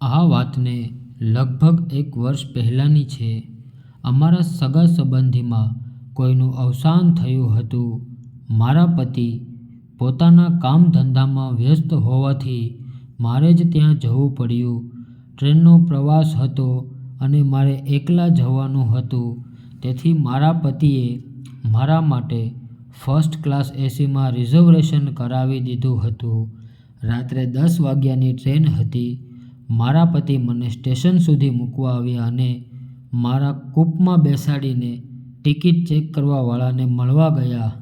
આ વાતને લગભગ એક વર્ષ પહેલાંની છે. અમારા સગા સંબંધીમાં કોઈનું અવસાન થયું હતું. મારા પતિ પોતાના કામ-ધંધામાં વ્યસ્ત હોવાથી મારે જ ત્યાં જવું પડ્યું. ટ્રેનનો પ્રવાસ હતો અને મારે એકલા જવાનું હતું. તેથી મારા પતિએ મારા માટે ફર્સ્ટ ક્લાસ એસીમાં રિઝર્વેશન કરાવી દીધું હતું. રાત્રે દસ વાગ્યાની ટ્રેન હતી. મારા પતિ મને સ્ટેશન સુધી મૂકવા આવ્યા અને મારા કૂપમાં બેસાડીને ટિકિટ ચેક કરવાવાળાને મળવા ગયા.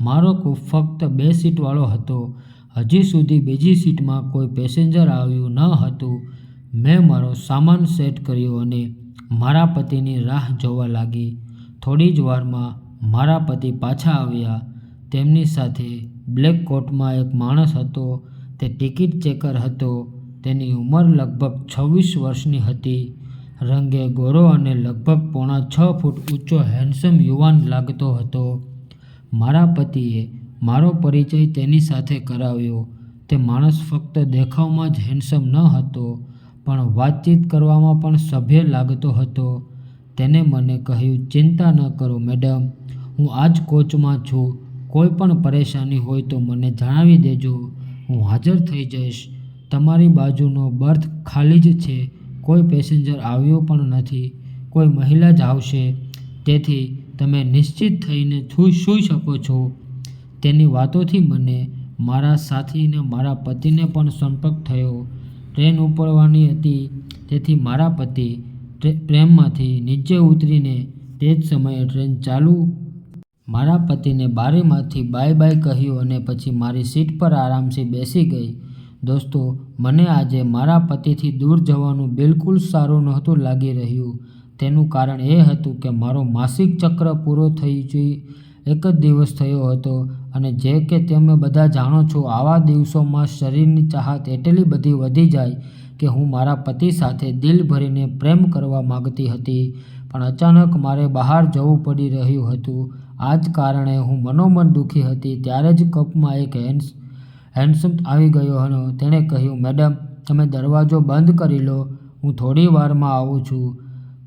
મારો કૂપ ફક્ત બે સીટવાળો હતો. હજી સુધી બીજી સીટમાં કોઈ પેસેન્જર આવ્યું ન હતું. મેં મારો સામાન સેટ કર્યો અને મારા પતિની રાહ જોવા લાગી. થોડી જ વારમાં મારા પતિ પાછા આવ્યા. તેમની સાથે બ્લેક કોટમાં એક માણસ હતો. તે ટિકિટ ચેકર હતો. તેની ઉંમર લગભગ છવ્વીસ વર્ષની હતી. રંગે ગોરો અને લગભગ પોણા છ ફૂટ ઊંચો હેન્ડસમ યુવાન લાગતો હતો. મારા પતિએ મારો પરિચય તેની સાથે કરાવ્યો. તે માણસ ફક્ત દેખાવમાં જ હેન્ડસમ ન હતો, પણ વાતચીત કરવામાં પણ સભ્ય લાગતો હતો. તેને મને કહ્યું, "ચિંતા ન કરો મેડમ, હું આ જ કોચમાં છું. કોઈ પણ પરેશાની હોય તો મને જણાવી દેજો. હું હાજર થઈ જઈશ. તમારી બાજુનો બર્થ ખાલી જ છે. કોઈ પેસેન્જર આવ્યો પણ નથી. કોઈ મહિલા જ આવશે. તેથી તમે નિશ્ચિત થઈને સૂઈ શકો છો." તેની વાતોથી મને મારા સાથીને, મારા પતિને પણ સંપર્ક થયો. ટ્રેન ઉપડવાની હતી તેથી મારા પતિ પ્રેમમાંથી નીચે ઉતરીને તે જ સમયે ટ્રેન ચાલુ મારા પતિને બારીમાંથી બાય-બાય કહ્યું અને પછી મારી સીટ પર આરામથી બેસી ગઈ. દોસ્તો, મને આજે મારા પતિથી દૂર જવાનું બિલકુલ સારું નહોતું લાગી રહ્યું. તેનું કારણ એ હતું કે મારો માસિક ચક્ર પૂરો થઈ જઈ એક જ દિવસ થયો હતો અને જે કે તમે બધા જાણો છો, આવા દિવસોમાં શરીરની ચાહત એટલી બધી વધી જાય કે હું મારા પતિ સાથે દિલ ભરીને પ્રેમ કરવા માગતી હતી. પણ અચાનક મારે બહાર જવું પડી રહ્યું હતું. આ જ કારણે હું મનોમન દુઃખી હતી. ત્યારે જ કપમાં એક હેન્ડસમ આવી ગયો અને તેણે કહ્યું, "મેડમ, તમે દરવાજો બંધ કરી લો. હું થોડી વારમાં આવું છું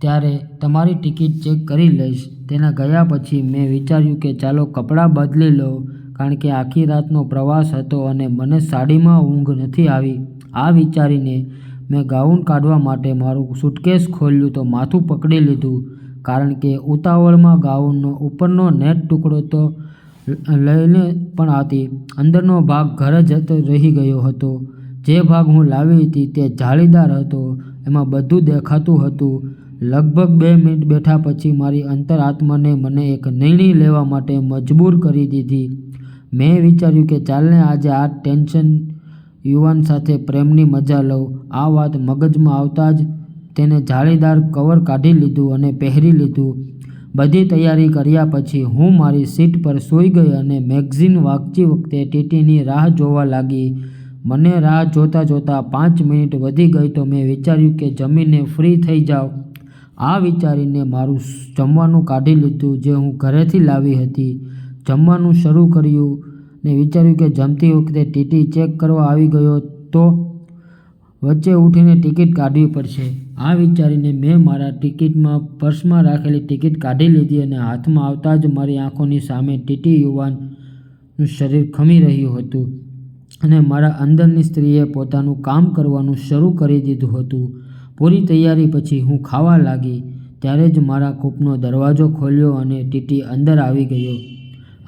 ત્યારે તમારી ટિકિટ ચેક કરી લઈશ." તેના ગયા પછી મેં વિચાર્યું કે ચાલો કપડાં બદલી લો કારણ કે આખી રાતનો પ્રવાસ હતો અને મને સાડીમાં ઊંઘ નથી આવી. આ વિચારીને મેં ગાઉન કાઢવા માટે મારું સૂટકેસ ખોલ્યું તો માથું પકડી લીધું કારણ કે ઉતાવળમાં ગાઉનનો ઉપરનો નેટ ટુકડો તો લઈને પણ હતી. અંદરનો ભાગ ઘરે જ રહી ગયો હતો. જે ભાગ હું લાવી હતી તે જાળીદાર હતો. એમાં બધું દેખાતું હતું. લગભગ બે મિનિટ બેઠા પછી મારી અંતર-આત્માએ મને એક નિર્ણય લેવા માટે મજબૂર કરી દીધી. મેં વિચાર્યું કે ચાલને આજે આ ટેન્શન યુવાન સાથે પ્રેમની મજા લઉં. આ વાત મગજમાં આવતા જ તેને જાળીદાર કવર કાઢી લીધું અને પહેરી લીધું. બધી તૈયારી કર્યા પછી હું મારી સીટ પર સૂઈ ગઈ અને મેગેઝિન વાંચતી વખતે ટીટીની રાહ જોવા લાગી. મને રાહ જોતાં-જોતાં પાંચ મિનિટ વધી ગઈ તો મેં વિચાર્યું કે જમીને ફ્રી થઈ જાઉં. આ વિચારીને મારું જમવાનું કાઢી લીધું જે હું ઘરેથી લાવી હતી. જમવાનું શરૂ કર્યું ને વિચાર્યું કે જમતી વખતે ટીટી ચેક કરવા આવી ગયો તો વચ્ચે ઊઠીને ટિકિટ કાઢવી પડશે. આ વિચારીને મેં મારા ટિકિટમાં પર્સમાં રાખેલી ટિકિટ કાઢી લીધી અને હાથમાં આવતા જ મારી આંખોની સામે ટીટી યુવાનનું શરીર ખમી રહ્યું હતું અને મારા અંદરની સ્ત્રીએ પોતાનું કામ કરવાનું શરૂ કરી દીધું હતું. પૂરી તૈયારી પછી હું ખાવા લાગી ત્યારે જ મારા કૂપનો દરવાજો ખોલ્યો અને ટીટી અંદર આવી ગયો.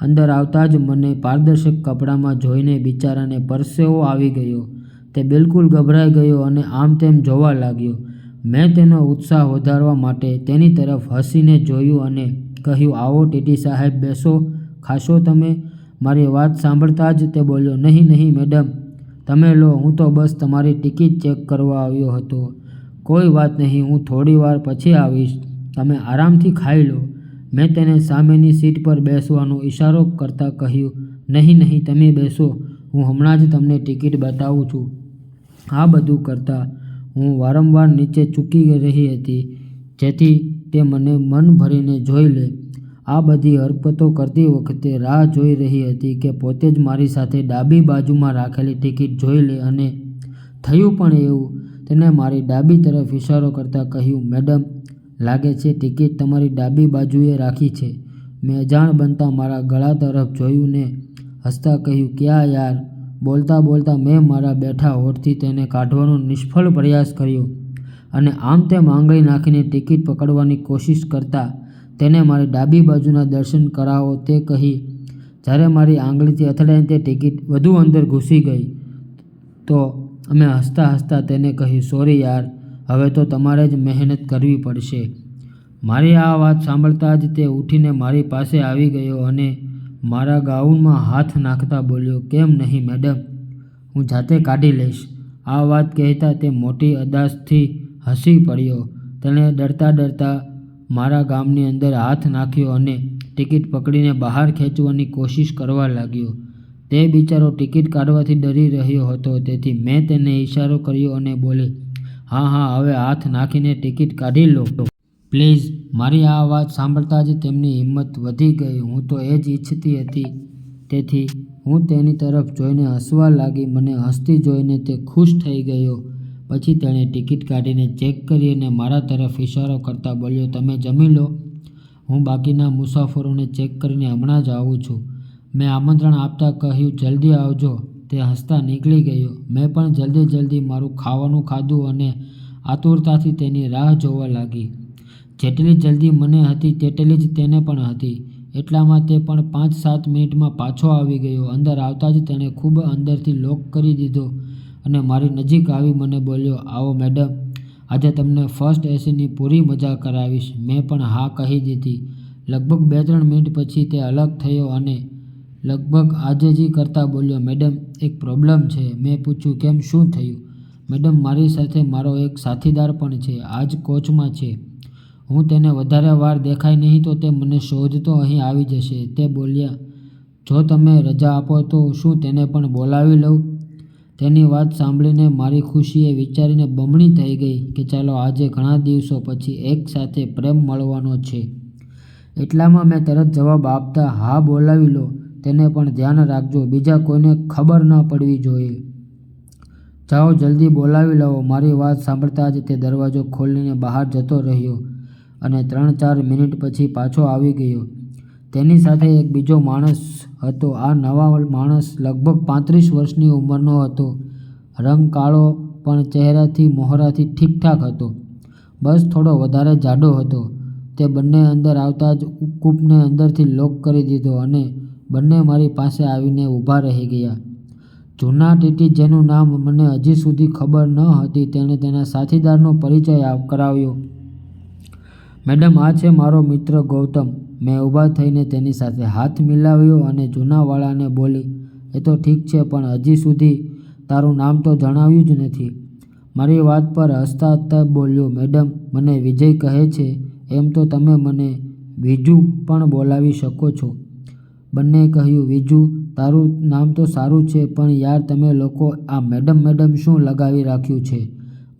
અંદર આવતા જ મને પારદર્શક કપડામાં જોઈને બિચારાને પરસેવો આવી ગયો. તે બિલકુલ ગભરાઈ ગયો અને આમ-તેમ જોવા લાગ્યો. મેં તેનો ઉત્સાહ વધારવા માટે તેની તરફ હસીને જોયું અને કહ્યું, "આવો ટીટી સાહેબ, બેસો. ખાશો તમે?" મારી વાત સાંભળતા જ તે બોલ્યો, "નહીં, નહીં મેડમ, તમે લો. હું તો બસ તમારી ટિકિટ ચેક કરવા આવ્યો હતો." "કોઈ વાત નહીં, હું થોડી વાર પછી આવીશ. તમે આરામથી ખાઈ લો." મેં તેને સામેની સીટ પર બેસવાનો ઈશારો કરતાં કહ્યું, "નહીં, નહીં, તમે બેસો. હું હમણાં જ તમને ટિકિટ બતાવું છું." આ બધું કરતાં હું વારંવાર નીચે ચૂકી રહી હતી, જેથી તે મને મન ભરીને જોઈ લે. આ બધી હરકતો કરતી વખતે રાહ જોઈ રહી હતી કે પોતે જ મારી સાથે ડાબી બાજુમાં રાખેલી ટિકિટ જોઈ લે અને થયું પણ એવું. તેને મારી ડાબી તરફ ઇશારો કરતાં કહ્યું, મેડમ, લાગે છે ટિકિટ તમારી ડાબી બાજુએ રાખી છે મેં અજાણ બનતા મારા ગળા તરફ જોયું ને હસતા કહ્યું, ક્યાં યાર બોલતા બોલતા મેં મારા બેઠા હોઠથી તેને કાઢવાનો નિષ્ફળ પ્રયાસ કર્યો અને આમ તેમ આંગળી નાખીને ટિકિટ પકડવાની કોશિશ કરતા તેને મારી ડાબી બાજુના દર્શન કરાવો તે કહી, જ્યારે મારી આંગળીથી અથડાઈને તે ટિકિટ વધુ અંદર ઘૂસી ગઈ, તો અમે હસતા હસતા તેને કહ્યું, સોરી યાર, હવે તો તમારે જ મહેનત કરવી પડશે. મારી આ વાત સાંભળતા જ તે ઉઠીને મારી પાસે આવી ગયો અને મારા ગાઉનમાં હાથ નાખતા બોલ્યો, કેમ નહીં, મેડમ? હું જાતે કાઢી લઈશ. આ વાત કહેતા તે મોટી અદાસથી હસી પડ્યો. તેણે ડરતા ડરતા મારા ગામની અંદર હાથ નાખ્યો અને ટિકિટ પકડીને બહાર ખેંચવાની કોશિશ કરવા લાગ્યો. તે બિચારો ટિકિટ કાઢવાથી ડરી રહ્યો હતો. તેથી મેં તેને ઈશારો કર્યો અને બોલી, હા હા, હવે હાથ નાખીને ટિકિટ કાઢી લો. પ્લીઝ, મારી આ વાત સાંભળતા જ તેમની હિંમત વધી ગઈ. હું તો એ જ ઈચ્છતી હતી. તેથી હું તેની તરફ જોઈને હસવા લાગી. મને હસતી જોઈને તે ખુશ થઈ ગયો. પછી તેણે ટિકિટ કાઢીને ચેક કરી અને મારા તરફ ઇશારો કરતા બોલ્યો, તમે જમી લો. હું બાકીના મુસાફરોને ચેક કરીને હમણાં જ આવું છું. મેં આમંત્રણ આપતા કહ્યું, જલ્દી આવજો. તે હસતા નીકળી ગયો. મેં પણ જલ્દી જલ્દી મારું ખાવાનું ખાધું અને આતુરતાથી તેની રાહ જોવા લાગી. જેટલી જલ્દી મને હતી તેટલી જ તેને પણ હતી. એટલામાં તે પણ પાંચ સાત મિનિટમાં પાછો આવી ગયો. અંદર આવતા જ તેણે ખૂબ અંદરથી લોક કરી દીધો અને મારી નજીક આવી મને બોલ્યો, આવો મેડમ, આજે તમને ફર્સ્ટ એસીની પૂરી મજા કરાવીશ. મેં પણ હા કહી દીધી. લગભગ બે ત્રણ મિનિટ પછી તે અલગ થયો અને લગભગ આજેજી કરતાં બોલ્યો, મેડમ, એક પ્રોબ્લેમ છે. મેં પૂછ્યું, કેમ? શું થયું? મેડમ, મારી સાથે મારો એક સાથીદાર પણ છે. આજ કોચમાં છે. હું તેને વધારે વાર દેખાય નહીં તો તે મને શોધતો અહીં આવી જશે. તે બોલ્યા, જો તમે રજા આપો તો શું તેને પણ બોલાવી લઉં? તેની વાત સાંભળીને મારી ખુશીએ વિચારીને બમણી થઈ ગઈ કે ચાલો આજે ઘણા દિવસો પછી એક સાથે પ્રેમ મળવાનો છે. એટલામાં મેં તરત જવાબ આપતા, હા, બોલાવી લો. તેને પણ ધ્યાન રાખજો. બીજા કોઈને ખબર ન પડવી જોઈએ. જાઓ, જલ્દી બોલાવી લાવો મારી વાત સાંભળતા જ તે દરવાજો ખોલીને બહાર જતો રહ્યો. અને ત્રણ ચાર મિનિટ પછી પાછો આવી ગયો. તેની સાથે એક બીજો માણસ હતો. આ નવા માણસ લગભગ પાંત્રીસ વર્ષની ઉંમરનો હતો. રંગ કાળો, પણ ચહેરાથી મોહરાથી ઠીકઠાક હતો. બસ થોડો વધારે જાડો હતો. તે બંને અંદર આવતા જ કૂપને અંદરથી લોક કરી દીધો અને બંને મારી પાસે આવીને ઊભા રહી ગયા. જૂના ટીટી જેનું નામ મને હજી સુધી ખબર ન હતી. તેણે તેના સાથીદારનો પરિચય કરાવ્યો મેડમ, આ છે મારો મિત્ર ગૌતમ. મેં ઊભા થઈને તેની સાથે હાથ મિલાવ્યો અને જૂનાવાળાને બોલી, એ તો ઠીક છે, પણ હજી સુધી તારું નામ તો જણાવ્યું જ નથી. મારી વાત પર હસતા હસતા બોલ્યો, મેડમ, મને વિજય કહે છે, એમ તો તમે મને વિજુ પણ બોલાવી શકો છો. બંને કહ્યું, વિજુ, તારું નામ તો સારું છે, પણ યાર તમે લોકો આ મેડમ મેડમ શું લગાવી રાખ્યું છે?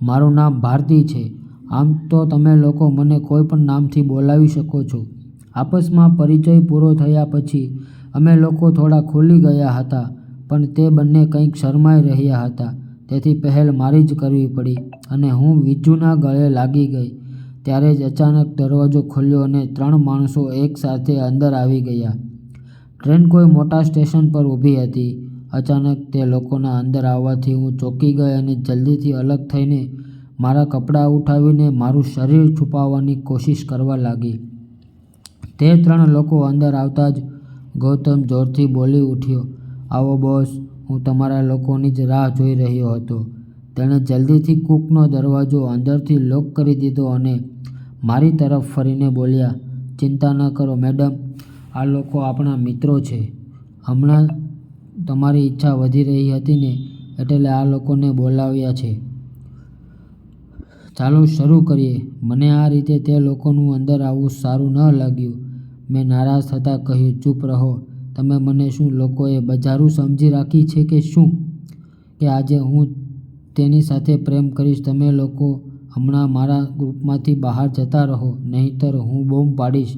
મારું નામ ભારતી છે. આમ તો તમે લોકો મને કોઈ પણ નામથી બોલાવી શકો છો. આપસમાં પરિચય પૂરો થયા પછી અમે લોકો થોડા ખુલી ગયા હતા, પણ તે બંને કંઈક શરમાઈ રહ્યા હતા. તેથી પહેલ મારી જ કરવી પડી અને હું વિજુના ગળે લાગી ગઈ. ત્યારે જ અચાનક દરવાજો ખુલ્યો અને ત્રણ માણસો એકસાથે અંદર આવી ગયા. ટ્રેન કોઈ મોટા સ્ટેશન પર ઊભી હતી. અચાનક તે લોકોના અંદર આવવાથી હું ચોંકી ગઈ અને જલ્દીથી અલગ થઈને મારા કપડાં ઉઠાવીને મારું શરીર છુપાવવાની કોશિશ કરવા લાગી. તે ત્રણ લોકો અંદર આવતા જ ગૌતમ જોરથી બોલી ઉઠ્યો, આવો બોસ, હું તમારા લોકોની જ રાહ જોઈ રહ્યો હતો. તેણે જલ્દીથી કૂકનો દરવાજો અંદરથી લોક કરી દીધો અને મારી તરફ ફરીને બોલ્યા, ચિંતા ન કરો મેડમ, આ લોકો આપણા મિત્રો છે. હમણાં તમારી ઈચ્છા વધી રહી હતી ને, એટલે આ લોકોને બોલાવ્યા છે. ચાલો શરૂ કરીએ. મને આ રીતે તે લોકોનું અંદર આવવું સારું ન લાગ્યું. મેં નારાજ થતાં કહ્યું, ચૂપ રહો. તમે મને શું લોકોએ બજારું સમજી રાખી છે કે શું? કે આજે હું તેની સાથે પ્રેમ કરીશ? તમે લોકો હમણાં મારા ગ્રુપમાંથી બહાર જતા રહો, નહીંતર હું બોમ્બ પાડીશ.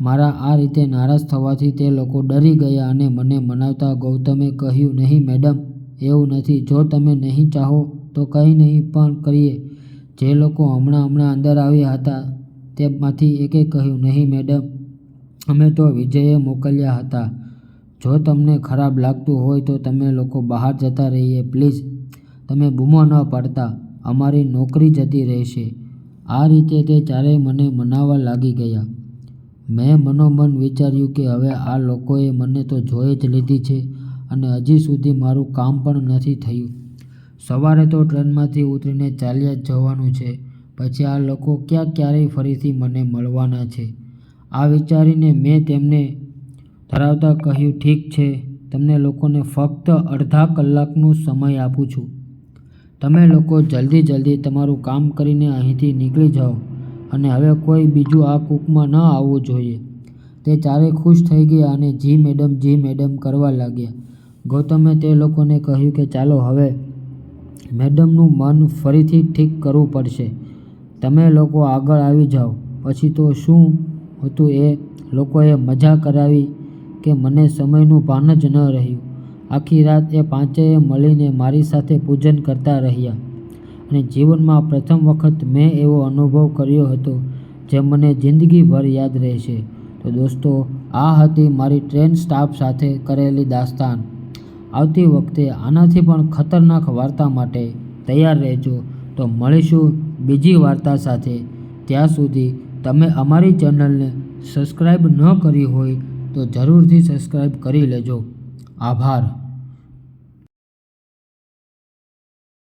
મારા આ રીતે નારાજ થવાથી તે લોકો ડરી ગયા અને મને મનાવતા ગૌતમે કહ્યું, નહીં મેડમ, એવું નથી. જો તમે નહીં ચાહો તો કંઈ નહીં, પણ કરીએ. જે લોકો હમણાં હમણાં અંદર આવ્યા હતા, તેમાંથી એકે કહ્યું, નહીં મેડમ, અમે તો વિજયે મોકલ્યા હતા. જો તમને ખરાબ લાગતું હોય તો તમે લોકો બહાર જતા રહીએ, પ્લીઝ. તમે બૂમો ન પાડતા, અમારી નોકરી જતી રહેશે. આ રીતે તે ચારેય મને મનાવવા લાગી ગયા. મેં મનોમન વિચાર્યું કે હવે આ લોકોએ મને તો જોઈ જ લીધી છે અને હજી સુધી મારું કામ પણ નથી થયું. સવારે તો ટ્રેનમાંથી ઉતરીને ચાલ્યા જ જવાનું છે. પછી આ લોકો ક્યાં ક્યારેય ફરીથી મને મળવાના છે. આ વિચારીને મેં તેમને ધરાવતા કહ્યું, ઠીક છે, તમને લોકોને ફક્ત અડધા કલાકનો સમય આપું છું. તમે લોકો જલ્દી જલ્દી તમારું કામ કરીને અહીંથી નીકળી જાઓ અને હવે કોઈ બીજું આ કૂકમાં ન આવવું જોઈએ. તે ચારે ખુશ થઈ ગયા અને જી મેડમ જી મેડમ કરવા લાગ્યા. ગૌતમે તે લોકોને કહ્યું કે, ચાલો, હવે મેડમનું મન ફરીથી ઠીક કરવું પડશે. તમે લોકો આગળ આવી જાઓ. પછી તો શું હતું એ લોકોએ મજા કરાવી કે મને સમયનું ભાન જ ન રહ્યું. આખી રાત એ પાંચેય મળીને મારી સાથે પૂજન કરતા રહ્યા. અને જીવનમાં પ્રથમ વખત મેં એવો અનુભવ કર્યો હતો જે મને જિંદગીભર યાદ રહેશે. તો દોસ્તો, આ હતી મારી ટ્રેન સ્ટાફ સાથે કરેલી દાસ્તાન. આવતી વખતે આનાથી પણ ખતરનાક વાર્તા માટે તૈયાર રહેજો. તો મળીશું બીજી વાર્તા સાથે. ત્યાં સુધી તમે અમારી ચેનલને સબસ્ક્રાઈબ ન કરી હોય તો જરૂરથી સબસ્ક્રાઈબ કરી લેજો. આભાર.